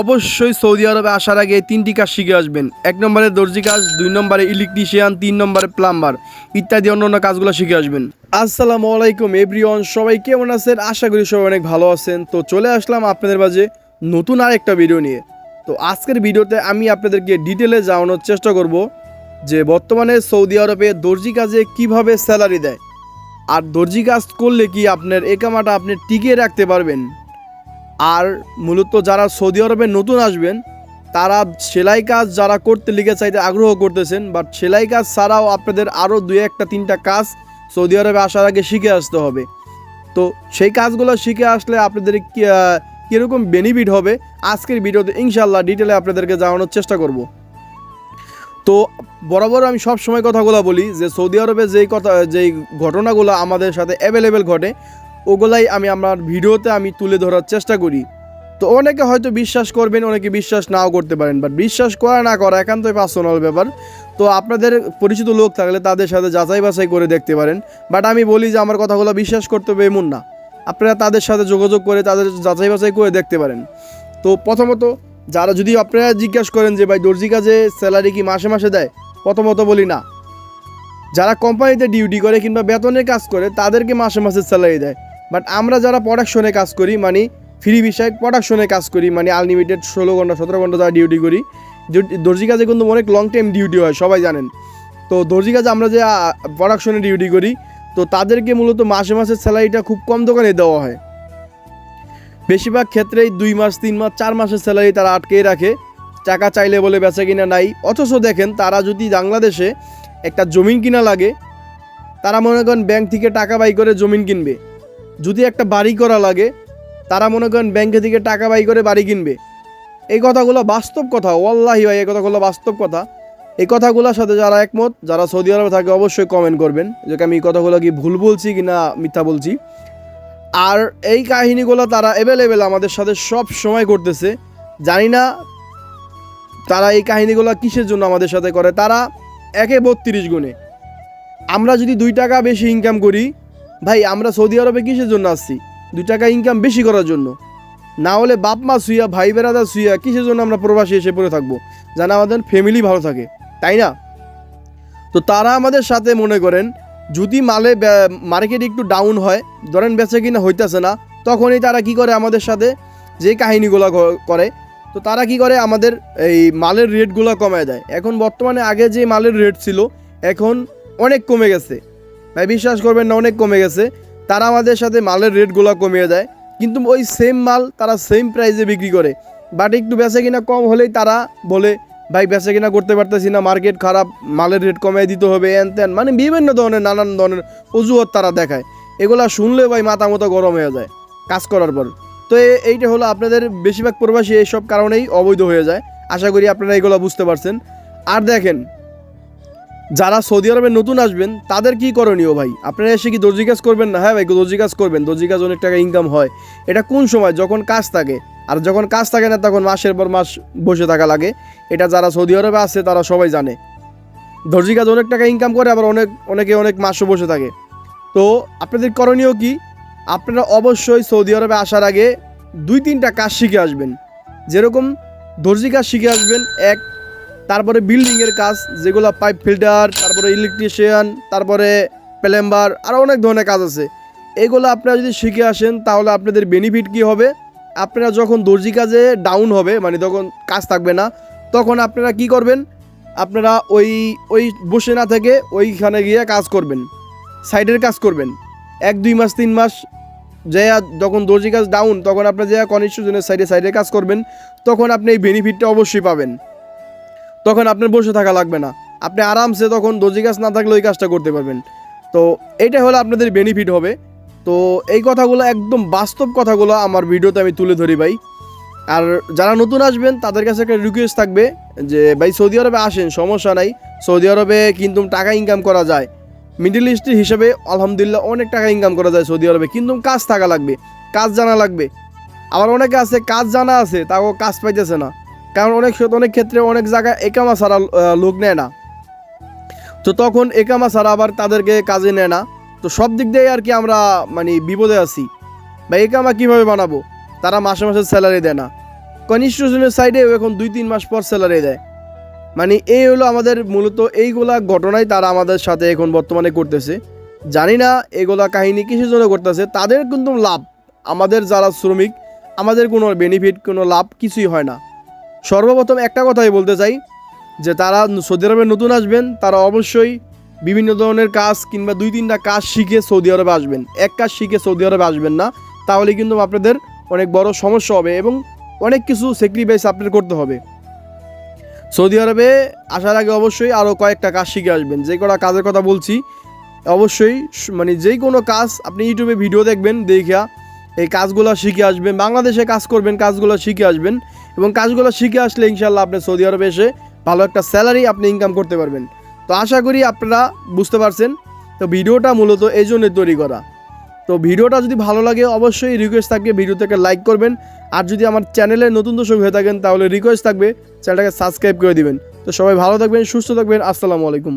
অবশ্যই সৌদি আরবে আসার আগে তিনটি কাজ শিখে আসবেন। এক নম্বরে দর্জি কাজ, দুই নম্বরে ইলেকট্রিশিয়ান তিন নম্বরে প্লাম্বার ইত্যাদি অন্য অন্য কাজগুলো শিখে আসবেন। আসসালামু আলাইকুম এভরিওয়ান, সবাই কেমন আছেন? আশা করি সবাই অনেক ভালো আছেন। তো চলে আসলাম আপনাদের মাঝে নতুন আর একটা ভিডিও নিয়ে। তো আজকের ভিডিওতে আমি আপনাদেরকে ডিটেলে জানানোর চেষ্টা করব যে বর্তমানে সৌদি আরবে দর্জি কাজে কীভাবে স্যালারি দেয়। আর দর্জি কাজ করলে কি আপনার একামাটা আপনি টিকিয়ে রাখতে পারবেন? আর মূলত যারা সৌদি আরবে নতুন আসবেন, তারা সেলাই কাজ যারা করতে লিগে চাইতে আগ্রহ করতেছেন বাট সেলাই কাজ ছাড়াও আপনাদের আরও দুই একটা, তিনটা কাজ সৌদি আরবে আসার আগে শিখে আসতে হবে। তো সেই কাজগুলো শিখে আসলে আপনাদের কীরকম বেনিফিট হবে, আজকের ভিডিওতে ইনশাল্লাহ ডিটেলে আপনাদেরকে জানানোর চেষ্টা করব। তো বরাবর আমি সব সময় কথাগুলো বলি যে সৌদি আরবে যেই কথা, যেই ঘটনাগুলো আমাদের সাথে অ্যাভেলেবেল ঘটে ওগুলাই আমি আমার ভিডিওতে আমি তুলে ধরার চেষ্টা করি। তো অনেকে হয়তো বিশ্বাস করবেন, অনেকে বিশ্বাস নাও করতে পারেন বাট বিশ্বাস করা না করা একান্তই পার্সোনাল ব্যাপার। তো আপনাদের পরিচিত লোক থাকলে তাদের সাথে যাচাই বাছাই করে দেখতে পারেন বাট আমি বলি যে আমার কথাগুলো বিশ্বাস করতে হবে এমন না। আপনারা তাদের সাথে যোগাযোগ করে তাদের যাচাই বাছাই করে দেখতে পারেন। তো প্রথমত যারা যদি আপনারা জিজ্ঞাসা করেন যে, ভাই, দর্জি কাজে স্যালারি কি মাসে মাসে দেয়? প্রথমত বলি না। যারা কোম্পানিতে ডিউটি করে কিংবা বেতনের কাজ করে, তাদেরকে মাসে মাসে স্যালারি দেয়। বাট আমরা যারা প্রোডাকশনে কাজ করি মানে ফ্রি বিষয় প্রোডাকশনে কাজ করি মানে আনলিমিটেড ষোলো ঘণ্টা, সতেরো ঘণ্টা যারা ডিউটি করি দর্জি কাজে কিন্তু অনেক লং টাইম ডিউটি হয়, সবাই জানেন। তো দর্জি কাজে আমরা যে প্রোডাকশনে ডিউটি করি, তো তাদেরকে মূলত মাসে মাসের স্যালারিটা খুব কম দোকানে দেওয়া হয়। বেশিরভাগ ক্ষেত্রেই দুই মাস, তিন মাস, চার মাসের স্যালারি তারা আটকেই রাখে। টাকা চাইলে বলে বেচা কিনা নাই। অথচ দেখেন, তারা যদি বাংলাদেশে একটা জমিন কিনা লাগে, তারা মনে করেন ব্যাংক থেকে টাকা বাই করে জমিন কিনবে। যদি একটা বাড়ি করা লাগে, তারা মনে করেন ব্যাংকে থেকে টাকা বাই করে বাড়ি কিনবে। এই কথাগুলো বাস্তব কথা, ওয়াল্লাহি ভাই, এই কথাগুলো বাস্তব কথা। এই কথাগুলোর সাথে যারা একমত, যারা সৌদি আরবে থাকে, অবশ্যই কমেন্ট করবেন যে আমি এই কথাগুলো কি ভুল বলছি কি না মিথ্যা বলছি। আর এই কাহিনীগুলো তারা অ্যাভেলেবেল আমাদের সাথে সব সময় করতেছে। জানি না তারা এই কাহিনীগুলো কিসের জন্য আমাদের সাথে করে। তারা একে বত্রিশ গুণে। আমরা যদি দুই টাকা বেশি ইনকাম করি ভাই, আমরা সৌদি আরবে কিসের জন্য আসছি? দুই টাকা ইনকাম বেশি করার জন্য। না হলে বাপ, মা শুইয়া, ভাই বেড়াদা শুইয়া কিসের জন্য আমরা প্রবাসী এসে পড়ে থাকব? যেন আমাদের ফ্যামিলি ভালো থাকে। তাই না? তো তারা আমাদের সাথে মনে করেন, যদি মালে মার্কেট একটু ডাউন হয়, ধরেন বেচে কিনা হইতেছে না, তখনই তারা কি করে আমাদের সাথে? যে কাহিনীগুলো করে। তো তারা কি করে? আমাদের এই মালের রেটগুলো কমায় দেয়। এখন বর্তমানে আগে যে মালের রেট ছিল, এখন অনেক কমে গেছে। ভাই, বিশ্বাস করবেন না, অনেক কমে গেছে। তারা আমাদের সাথে মালের রেটগুলো কমিয়ে দেয়। কিন্তু ওই সেম মাল তারা সেম প্রাইসে বিক্রি করে। বাট একটু বেচে কিনা কম হলেই তারা বলে, ভাই, বেচে কিনা করতে পারতেছি না মার্কেট খারাপ, মালের রেট কমিয়ে দিতে হবে, এন তেন। মানে বিভিন্ন ধরনের, নানান ধরনের অজুহাত তারা দেখায়। এগুলা শুনলে ভাই, মাথা মতো গরম হয়ে যায় কাজ করার পর। তো এইটা হলো আপনাদের বেশিরভাগ প্রবাসী এইসব কারণেই অবৈধ হয়ে যায়। আশা করি আপনারা এগুলো বুঝতে পারছেন। আর দেখেন যারা সৌদি আরবে নতুন আসবেন, তাদের কি করণীয় ভাই? আপনারা এসে কি দর্জি কাজ করবেন না? হ্যাঁ ভাই দর্জি কাজ করবেন। দর্জি কাজ অনেক টাকা ইনকাম হয়। এটা কোন সময়? যখন কাজ থাকে। আর যখন কাজ থাকে না, তখন মাসের পর মাস বসে থাকা লাগে। এটা যারা সৌদি আরবে আছে, তারা সবাই জানে। দর্জি কাজ অনেক টাকা ইনকাম করে, আবার অনেক, অনেকে অনেক মাসও বসে থাকে। তো আপনাদের করণীয় কি? আপনারা অবশ্যই সৌদি আরবে আসার আগে দুই তিনটা কাজ শিখে আসবেন। যেরকম দর্জি কাজ শিখে আসবেন, এক তারপরে বিল্ডিংয়ের কাজ, যেগুলো পাইপ ফিল্টার তারপরে ইলেকট্রিশিয়ান তারপরে প্লেম্বার আরও অনেক ধরনের কাজ আছে। এগুলো আপনারা যদি শিখে আসেন, তাহলে আপনাদের বেনিফিট কি হবে? আপনারা যখন দর্জি কাজে ডাউন হবে মানে তখন কাজ থাকবে না, তখন আপনারা কি করবেন? আপনারা ওই ওই বসে না থেকে ওইখানে গিয়ে কাজ করবেন। সাইডের কাজ করবেন। এক, দুই মাস, তিন মাস যে যখন দর্জি কাজ ডাউন তখন আপনার যে কনস্ট্রাকশনের সাইডে সাইডে কাজ করবেন, তখন আপনি এই বেনিফিটটা অবশ্যই পাবেন। তখন আপনার বসে থাকা লাগবে না। আপনি আরামসে তখন দর্জি কাজ না থাকলে ওই কাজটা করতে পারবেন। তো এইটা হলো আপনাদের বেনিফিট হবে। তো এই কথাগুলো একদম বাস্তব কথাগুলো আমার ভিডিওতে আমি তুলে ধরি ভাই। আর যারা নতুন আসবেন, তাদের কাছে একটা রিকোয়েস্ট থাকবে যে, ভাই, সৌদি আরবে আসেন, সমস্যা নাই। সৌদি আরবে কিন্তু টাকা ইনকাম করা যায়। মিডল ইস্টের হিসেবে আলহামদুলিল্লাহ অনেক টাকা ইনকাম করা যায় সৌদি আরবে। কিন্তু কাজ থাকা লাগবে, কাজ জানা লাগবে। আবার অনেকে আছে, কাজ জানা আছে, তাও কাজ পাইতেছে না। কারণ অনেক অনেক ক্ষেত্রে অনেক জায়গায় একামা ছাড়া লোক নেয় না। তো তখন একামা ছাড়া আবার তাদেরকে কাজে নেয় না। তো সব দিক দিয়ে আর কি আমরা মানে বিপদে আছি। বা একামা কীভাবে বানাবো? তারা মাসে মাসে স্যালারি দেয় না। কনস্ট্রাকশনের সাইডেও এখন দুই তিন মাস পর স্যালারি দেয়। মানে এই হলো আমাদের মূলত এইগুলা ঘটনাই তারা আমাদের সাথে এখন বর্তমানে করতেছে। জানি না এগুলা কাহিনী কিসের জন্য করতেছে তাদের কিন্তু লাভ। আমাদের যারা শ্রমিক, আমাদের কোনো বেনিফিট কোনো লাভ কিছুই হয় না। সর্বপ্রথম একটা কথাই বলতে চাই, যে তারা সৌদি আরবে নতুন আসবেন, তারা অবশ্যই বিভিন্ন ধরনের কাজ কিংবা দুই তিনটা কাজ শিখে সৌদি আরবে আসবেন। এক কাজ শিখে সৌদি আরবে আসবেন না, তাহলে কিন্তু আপনাদের অনেক বড় সমস্যা হবে এবং অনেক কিছু স্যাক্রিফাইস আপনার করতে হবে। সৌদি আরবে আসার আগে অবশ্যই আরও কয়েকটা কাজ শিখে আসবেন। যে কটা কাজের কথা বলছি, অবশ্যই মানে যেই কোনো কাজ আপনি ইউটিউবে ভিডিও দেখবেন দেখা এই কাজগুলো শিখে আসবেন, বাংলাদেশে কাজ করবেন, কাজগুলো শিখে আসবেন এবং কাজগুলো শিখে আসলে ইনশাল্লাহ আপনি সৌদি আরবে এসে ভালো একটা স্যালারি আপনি ইনকাম করতে পারবেন। তো আশা করি আপনারা বুঝতে পারছেন, তো ভিডিওটা মূলত এই জন্যই তৈরি করা। তো ভিডিওটা যদি ভালো লাগে অবশ্যই রিকোয়েস্ট থাকবে ভিডিওটাকে লাইক করবেন। আর যদি আমার চ্যানেলে নতুন দর্শক হয়ে থাকেন তাহলে রিকোয়েস্ট থাকবে চ্যানেলটাকে সাবস্ক্রাইব করে দিবেন। তো সবাই ভালো থাকবেন, সুস্থ থাকবেন, আসসালামু আলাইকুম।